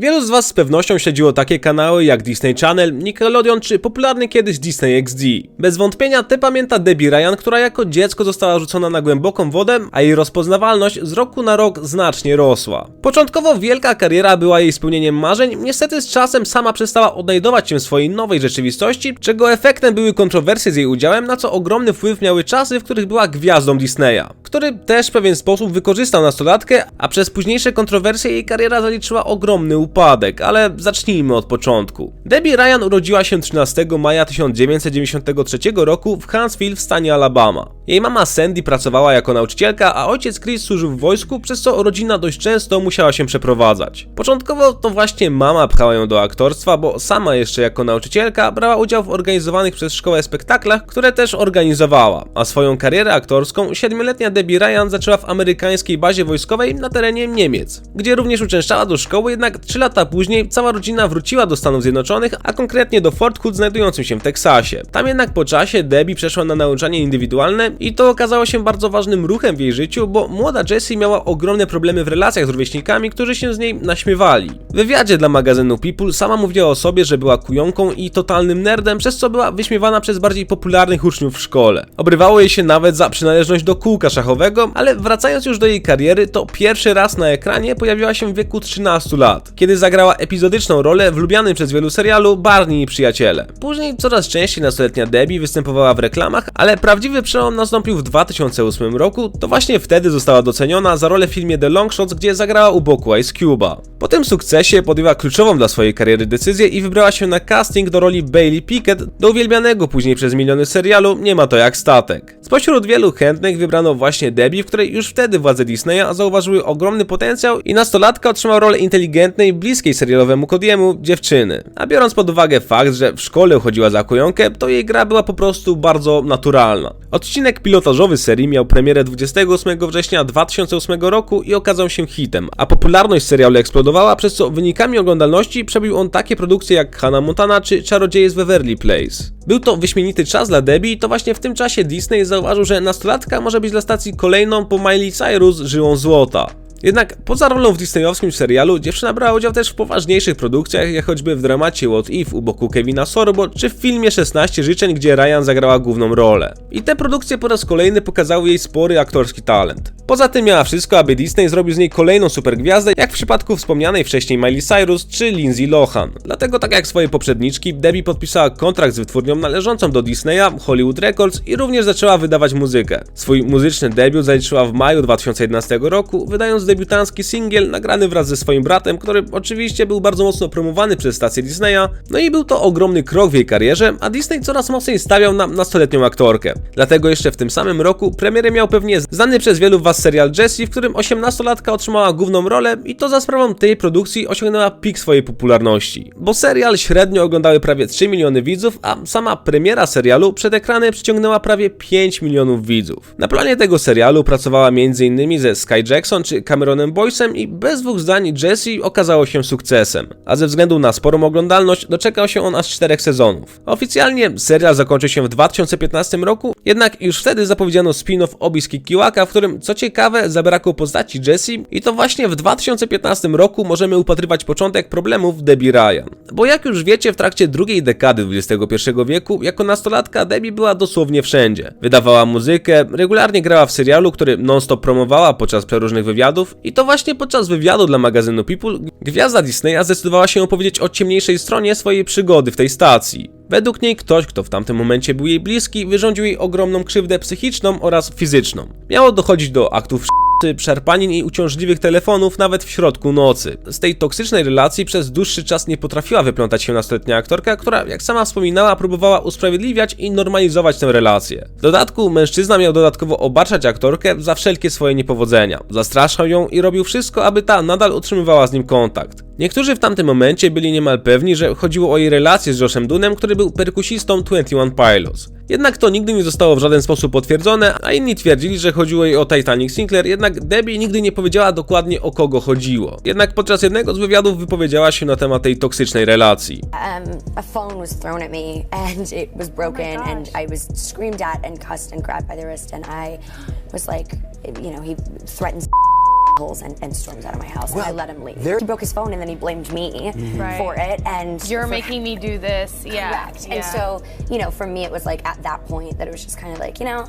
Wielu z Was z pewnością śledziło takie kanały jak Disney Channel, Nickelodeon czy popularny kiedyś Disney XD. Bez wątpienia te pamięta Debbie Ryan, która jako dziecko została rzucona na głęboką wodę, a jej rozpoznawalność z roku na rok znacznie rosła. Początkowo wielka kariera była jej spełnieniem marzeń, niestety z czasem sama przestała odnajdować się w swojej nowej rzeczywistości, czego efektem były kontrowersje z jej udziałem, na co ogromny wpływ miały czasy, w których była gwiazdą Disneya, który też w pewien sposób wykorzystał nastolatkę, a przez późniejsze kontrowersje jej kariera zaliczyła ogromny upadek, ale zacznijmy od początku. Debbie Ryan urodziła się 13 maja 1993 roku w Huntsville w stanie Alabama. Jej mama Sandy pracowała jako nauczycielka, a ojciec Chris służył w wojsku, przez co rodzina dość często musiała się przeprowadzać. Początkowo to właśnie mama pchała ją do aktorstwa, bo sama jeszcze jako nauczycielka brała udział w organizowanych przez szkołę spektaklach, które też organizowała, a swoją karierę aktorską siedmioletnia Debbie Ryan zaczęła w amerykańskiej bazie wojskowej na terenie Niemiec, gdzie również uczęszczała do szkoły, jednak 3 lata później cała rodzina wróciła do Stanów Zjednoczonych, a konkretnie do Fort Hood znajdującym się w Teksasie. Tam jednak po czasie Debbie przeszła na nauczanie indywidualne i to okazało się bardzo ważnym ruchem w jej życiu, bo młoda Jessie miała ogromne problemy w relacjach z rówieśnikami, którzy się z niej naśmiewali. W wywiadzie dla magazynu People sama mówiła o sobie, że była kujonką i totalnym nerdem, przez co była wyśmiewana przez bardziej popularnych uczniów w szkole. Obrywało jej się nawet za przynależność do kółka szachowego, ale wracając już do jej kariery, to pierwszy raz na ekranie pojawiła się w wieku 13 lat, kiedy zagrała epizodyczną rolę w lubianym przez wielu serialu Barney i przyjaciele. Później coraz częściej nastoletnia Debbie występowała w reklamach, ale prawdziwy przełom nastąpił w 2008 roku, to właśnie wtedy została doceniona za rolę w filmie The Long Shots, gdzie zagrała u boku Ice Cube'a. Po tym sukcesie podjęła kluczową dla swojej kariery decyzję i wybrała się na casting do roli Bailey Pickett do uwielbianego później przez miliony serialu Nie ma to jak statek. Spośród wielu chętnych wybrano właśnie Debbie, w której już wtedy władze Disneya zauważyły ogromny potencjał i nastolatka otrzymała rolę inteligentnej, bliskiej serialowemu Kodiemu dziewczyny. A biorąc pod uwagę fakt, że w szkole uchodziła za kujonkę, to jej gra była po prostu bardzo naturalna. Odcinek pilotażowy serii miał premierę 28 września 2008 roku i okazał się hitem, a popularność serialu eksplodowała, przez co wynikami oglądalności przebił on takie produkcje jak Hannah Montana czy Czarodzieje z Waverly Place. Był to wyśmienity czas dla Debbie i to właśnie w tym czasie Disney zauważył, że nastolatka może być dla stacji kolejną po Miley Cyrus żyłą złota. Jednak poza rolą w disneyowskim serialu, dziewczyna brała udział też w poważniejszych produkcjach, jak choćby w dramacie What If u boku Kevina Sorbo, czy w filmie 16 życzeń, gdzie Ryan zagrała główną rolę. I te produkcje po raz kolejny pokazały jej spory aktorski talent. Poza tym miała wszystko, aby Disney zrobił z niej kolejną supergwiazdę, jak w przypadku wspomnianej wcześniej Miley Cyrus czy Lindsay Lohan. Dlatego tak jak swoje poprzedniczki, Debbie podpisała kontrakt z wytwórnią należącą do Disneya, Hollywood Records i również zaczęła wydawać muzykę. Swój muzyczny debiut zaliczyła w maju 2011 roku, wydając debiutancki singiel nagrany wraz ze swoim bratem, który oczywiście był bardzo mocno promowany przez stację Disneya, no i był to ogromny krok w jej karierze, a Disney coraz mocniej stawiał na nastoletnią aktorkę. Dlatego jeszcze w tym samym roku premierę miał pewnie znany przez wielu was serial Jessie, w którym 18-latka otrzymała główną rolę i to za sprawą tej produkcji osiągnęła pik swojej popularności. Bo serial średnio oglądały prawie 3 miliony widzów, a sama premiera serialu przed ekrany przyciągnęła prawie 5 milionów widzów. Na planie tego serialu pracowała m.in. ze Sky Jackson czy Cameronem Boysem i bez dwóch zdań Jesse okazało się sukcesem, a ze względu na sporą oglądalność doczekał się on aż czterech sezonów. Oficjalnie serial zakończył się w 2015 roku, jednak już wtedy zapowiedziano spin-off Obis Kikiłaka, w którym co ciekawe zabrakło postaci Jesse i to właśnie w 2015 roku możemy upatrywać początek problemów Debbie Ryan. Bo jak już wiecie, w trakcie drugiej dekady XXI wieku, jako nastolatka Debbie była dosłownie wszędzie. Wydawała muzykę, regularnie grała w serialu, który non-stop promowała podczas przeróżnych wywiadów i to właśnie podczas wywiadu dla magazynu People gwiazda Disneya zdecydowała się opowiedzieć o ciemniejszej stronie swojej przygody w tej stacji. Według niej ktoś, kto w tamtym momencie był jej bliski, wyrządził jej ogromną krzywdę psychiczną oraz fizyczną. Miało dochodzić do aktów przerpanin i uciążliwych telefonów nawet w środku nocy. Z tej toksycznej relacji przez dłuższy czas nie potrafiła wyplątać się nastoletnia aktorka, która, jak sama wspominała, próbowała usprawiedliwiać i normalizować tę relację. W dodatku mężczyzna miał dodatkowo obarczać aktorkę za wszelkie swoje niepowodzenia. Zastraszał ją i robił wszystko, aby ta nadal utrzymywała z nim kontakt. Niektórzy w tamtym momencie byli niemal pewni, że chodziło o jej relację z Joshem Dunem, który był perkusistą 21 Pilots. Jednak to nigdy nie zostało w żaden sposób potwierdzone, a inni twierdzili, że chodziło jej o Titanic Sinclair, jednak Debbie nigdy nie powiedziała dokładnie o kogo chodziło. Jednak podczas jednego z wywiadów wypowiedziała się na temat tej toksycznej relacji. um, a phone was thrown at me and it was broken and I was screamed at and cussed and grabbed by the wrist and I was like, you know, he threatened holes and, and storms out of my house, and I let him leave. there- He broke his phone, and then he blamed me mm-hmm. Right. for it. And You're for- making me do this. Yeah. Correct. yeah. And so, you know, for me, it was like at that point that it was just kind of like, you know,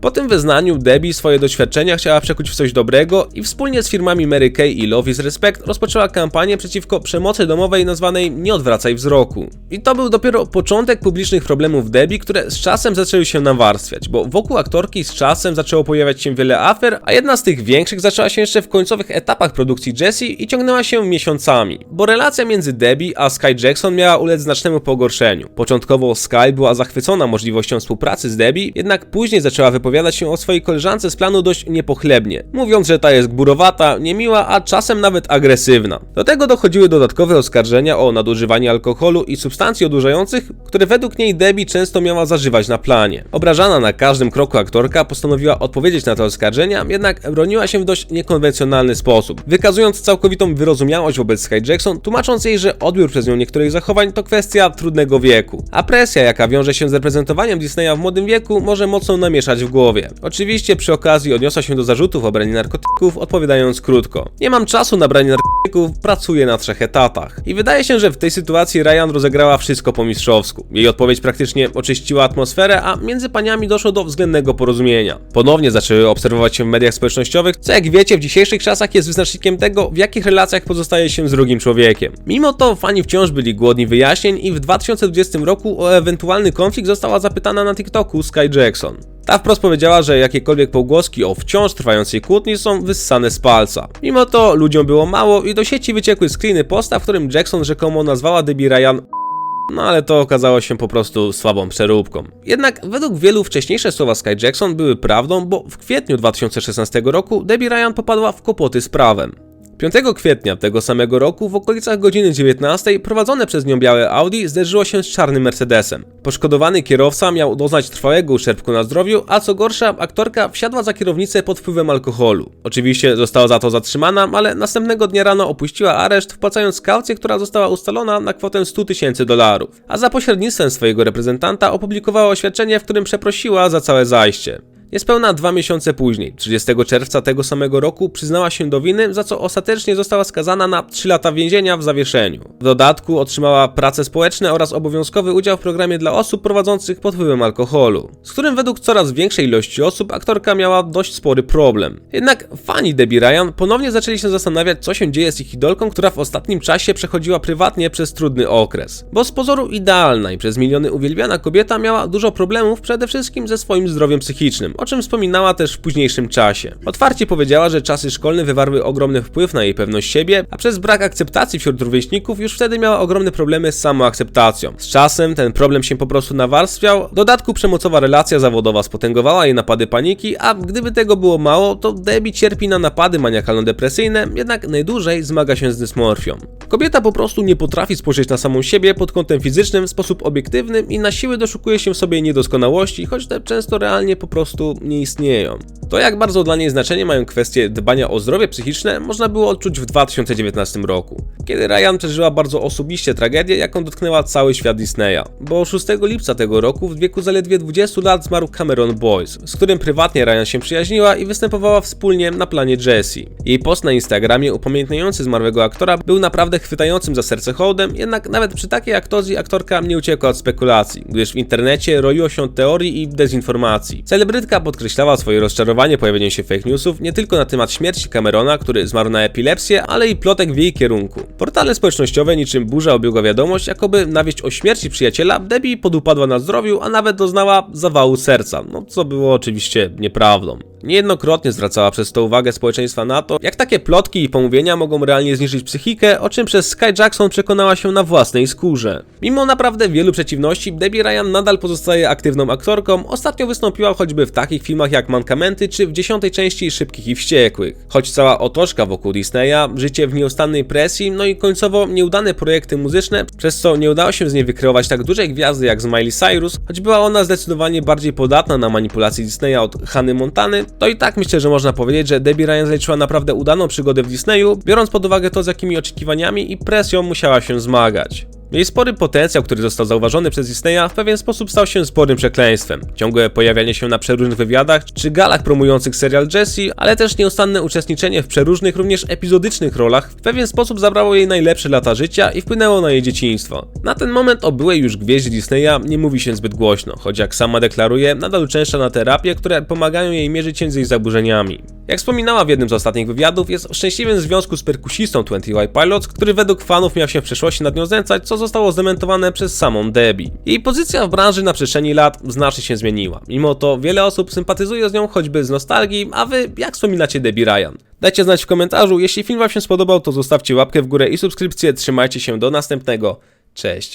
Po tym wyznaniu Debbie swoje doświadczenia chciała przekuć w coś dobrego i wspólnie z firmami Mary Kay i Love is Respect rozpoczęła kampanię przeciwko przemocy domowej nazwanej Nie odwracaj wzroku. I to był dopiero początek publicznych problemów Debbie, które z czasem zaczęły się nawarstwiać, bo wokół aktorki z czasem zaczęło pojawiać się wiele afer, a jedna z tych większych zaczęła się jeszcze w końcowych etapach produkcji Jessie i ciągnęła się miesiącami, bo relacja między Debbie a Sky Jackson miała ulec znacznemu pogorszeniu. Początkowo Sky była zachwycona możliwością współpracy z Debbie, jednak później zaczęła wypowiadać się o swojej koleżance z planu dość niepochlebnie, mówiąc, że ta jest gburowata, niemiła, a czasem nawet agresywna. Do tego dochodziły dodatkowe oskarżenia o nadużywanie alkoholu i substancji odurzających, które według niej Debbie często miała zażywać na planie. Obrażana na każdym kroku aktorka postanowiła odpowiedzieć na te oskarżenia, jednak broniła się w dość niekonwencjonalny sposób, wykazując całkowitą wyrozumiałość wobec Sky Jackson, tłumacząc jej, że odbiór przez nią niektórych zachowań to kwestia trudnego wieku, a presja, jaka wiąże się z reprezentowaniem Disneya w młodym wieku, może mocno namieszać w głowie. Oczywiście przy okazji odniosła się do zarzutów o branie narkotyków, odpowiadając krótko: Nie mam czasu na branie narkotyków, pracuję na trzech etatach. I wydaje się, że w tej sytuacji Ryan rozegrała wszystko po mistrzowsku. Jej odpowiedź praktycznie oczyściła atmosferę, a między paniami doszło do względnego porozumienia. Ponownie zaczęły obserwować się w mediach społecznościowych, co jak wiecie w dzisiejszych czasach jest wyznacznikiem tego, w jakich relacjach pozostaje się z drugim człowiekiem. Mimo to fani wciąż byli głodni wyjaśnień i w 2020 roku o ewentualny konflikt została zapytana na TikToku Sky Jackson. Ta wprost powiedziała, że jakiekolwiek pogłoski o wciąż trwającej kłótni są wyssane z palca. Mimo to ludziom było mało i do sieci wyciekły screeny posta, w którym Jackson rzekomo nazwała Debbie Ryan no ale to okazało się po prostu słabą przeróbką. Jednak według wielu wcześniejsze słowa Sky Jackson były prawdą, bo w kwietniu 2016 roku Debbie Ryan popadła w kłopoty z prawem. 5 kwietnia tego samego roku w okolicach godziny 19 prowadzone przez nią białe Audi zderzyło się z czarnym Mercedesem. Poszkodowany kierowca miał doznać trwałego uszczerbku na zdrowiu, a co gorsza, aktorka wsiadła za kierownicę pod wpływem alkoholu. Oczywiście została za to zatrzymana, ale następnego dnia rano opuściła areszt, wpłacając kaucję, która została ustalona na kwotę 100 tysięcy dolarów. A za pośrednictwem swojego reprezentanta opublikowała oświadczenie, w którym przeprosiła za całe zajście. Niespełna dwa miesiące później, 30 czerwca tego samego roku, przyznała się do winy, za co ostatecznie została skazana na 3 lata więzienia w zawieszeniu. W dodatku otrzymała prace społeczne oraz obowiązkowy udział w programie dla osób prowadzących pod wpływem alkoholu, z którym według coraz większej ilości osób aktorka miała dość spory problem. Jednak fani Debbie Ryan ponownie zaczęli się zastanawiać, co się dzieje z ich idolką, która w ostatnim czasie przechodziła prywatnie przez trudny okres. Bo z pozoru idealna i przez miliony uwielbiana kobieta miała dużo problemów przede wszystkim ze swoim zdrowiem psychicznym, o czym wspominała też w późniejszym czasie. Otwarcie powiedziała, że czasy szkolne wywarły ogromny wpływ na jej pewność siebie, a przez brak akceptacji wśród rówieśników już wtedy miała ogromne problemy z samoakceptacją. Z czasem ten problem się po prostu nawarstwiał, w dodatku przemocowa relacja zawodowa spotęgowała jej napady paniki, a gdyby tego było mało, to Debbie cierpi na napady maniakalno-depresyjne, jednak najdłużej zmaga się z dysmorfią. Kobieta po prostu nie potrafi spojrzeć na samą siebie pod kątem fizycznym w sposób obiektywny i na siłę doszukuje się w sobie niedoskonałości, choć te często realnie po prostu nie istnieją. To jak bardzo dla niej znaczenie mają kwestie dbania o zdrowie psychiczne można było odczuć w 2019 roku, kiedy Ryan przeżyła bardzo osobiście tragedię, jaką dotknęła cały świat Disneya. Bo 6 lipca tego roku w wieku zaledwie 20 lat zmarł Cameron Boyce, z którym prywatnie Ryan się przyjaźniła i występowała wspólnie na planie Jessie. Jej post na Instagramie upamiętniający zmarłego aktora był naprawdę chwytającym za serce hołdem, jednak nawet przy takiej aktozji aktorka nie uciekła od spekulacji, gdyż w internecie roiło się teorii i dezinformacji. Celebrytka podkreślała swoje rozczarowanie pojawieniem się fake newsów nie tylko na temat śmierci Camerona, który zmarł na epilepsję, ale i plotek w jej kierunku. Portale społecznościowe niczym burza obiegła wiadomość, jakoby na wieść o śmierci przyjaciela Debbie podupadła na zdrowiu, a nawet doznała zawału serca, no co było oczywiście nieprawdą. Niejednokrotnie zwracała przez to uwagę społeczeństwa na to, jak takie plotki i pomówienia mogą realnie zniszczyć psychikę, o czym przez Sky Jackson przekonała się na własnej skórze. Mimo naprawdę wielu przeciwności, Debbie Ryan nadal pozostaje aktywną aktorką, ostatnio wystąpiła choćby w takich filmach jak Mankamenty czy w dziesiątej części Szybkich i Wściekłych. Choć cała otoczka wokół Disneya, życie w nieustannej presji, no i końcowo nieudane projekty muzyczne, przez co nie udało się z niej wykreować tak dużej gwiazdy jak Miley Cyrus, choć była ona zdecydowanie bardziej podatna na manipulacje Disneya od Hany Montany, to i tak myślę, że można powiedzieć, że Debbie Ryan zaliczyła naprawdę udaną przygodę w Disneyu, biorąc pod uwagę to, z jakimi oczekiwaniami i presją musiała się zmagać. Jej spory potencjał, który został zauważony przez Disneya, w pewien sposób stał się sporym przekleństwem. Ciągłe pojawianie się na przeróżnych wywiadach czy galach promujących serial Jessie, ale też nieustanne uczestniczenie w przeróżnych, również epizodycznych rolach, w pewien sposób zabrało jej najlepsze lata życia i wpłynęło na jej dzieciństwo. Na ten moment o byłej już gwieździe Disneya nie mówi się zbyt głośno, choć jak sama deklaruje, nadal uczęszcza na terapie, które pomagają jej mierzyć się z jej zaburzeniami. Jak wspominała w jednym z ostatnich wywiadów, jest w szczęśliwym związku z perkusistą 20Y Pilots, który według fanów miał się w przeszłości nad nią znęcać, zostało zdementowane przez samą Debbie. Jej pozycja w branży na przestrzeni lat znacznie się zmieniła. Mimo to wiele osób sympatyzuje z nią choćby z nostalgii, a wy jak wspominacie Debbie Ryan? Dajcie znać w komentarzu, jeśli film wam się spodobał, to zostawcie łapkę w górę i subskrypcję, trzymajcie się do następnego, cześć.